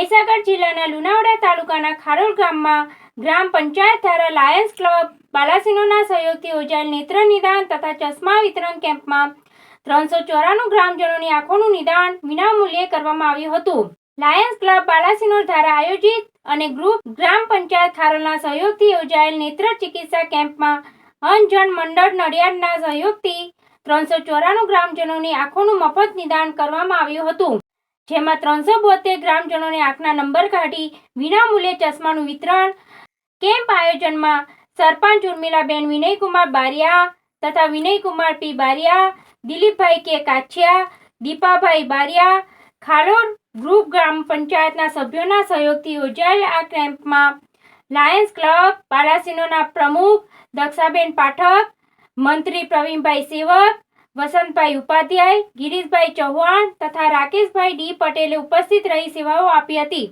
મહીસાગર જિલ્લાના લુણાવાડા તાલુકાના ખારોલ ગામમાં ગ્રામ પંચાયત દ્વારા લાયન્સ ક્લબ બાલાસિનોના સહયોગથી યોજાયેલ નેત્ર નિદાન તથા ચશ્મા વિતરણ કેમ્પમાં ત્રણસો ચોરાણું ગ્રામજનોની આંખોનું નિદાન વિનામૂલ્યે કરવામાં આવ્યું હતું. લાયન્સ ક્લબ બાલાસિનોર દ્વારા આયોજિત અને ગ્રુપ ગ્રામ પંચાયત ખારોલના સહયોગથી યોજાયેલ નેત્ર ચિકિત્સા કેમ્પમાં અંજન મંડળ નડિયાદના સહયોગથી ત્રણસો ચોરાણું ગ્રામજનોની આંખોનું મફત નિદાન કરવામાં આવ્યું હતું. જેમાં ત્રણસો બોતેર ગ્રામજનોને આંખના નંબર કાઢી વિનામૂલ્યે ચશ્માનું વિતરણ, કેમ્પ આયોજનમાં સરપંચ ઉર્મિલાબેન વિનયકુમાર બારિયા તથા વિનયકુમાર પી બારિયા, દિલીપભાઈ કે કાછિયા, દીપાભાઈ બારિયા ખાલોડ ગ્રુપ ગ્રામ પંચાયતના સભ્યોના સહયોગથી યોજાયેલ આ કેમ્પમાં લાયન્સ ક્લબ, પાલાસીનોના પ્રમુખ, દક્ષાબેન પાઠક, મંત્રી પ્રવીણભાઈ સેવક વસંતભાઈ ઉપાધ્યાય ગિરીશભાઈ ચૌહાણ તથા રાકેશભાઈ ડી પટેલે ઉપસ્થિત રહી સેવાઓ આપી હતી.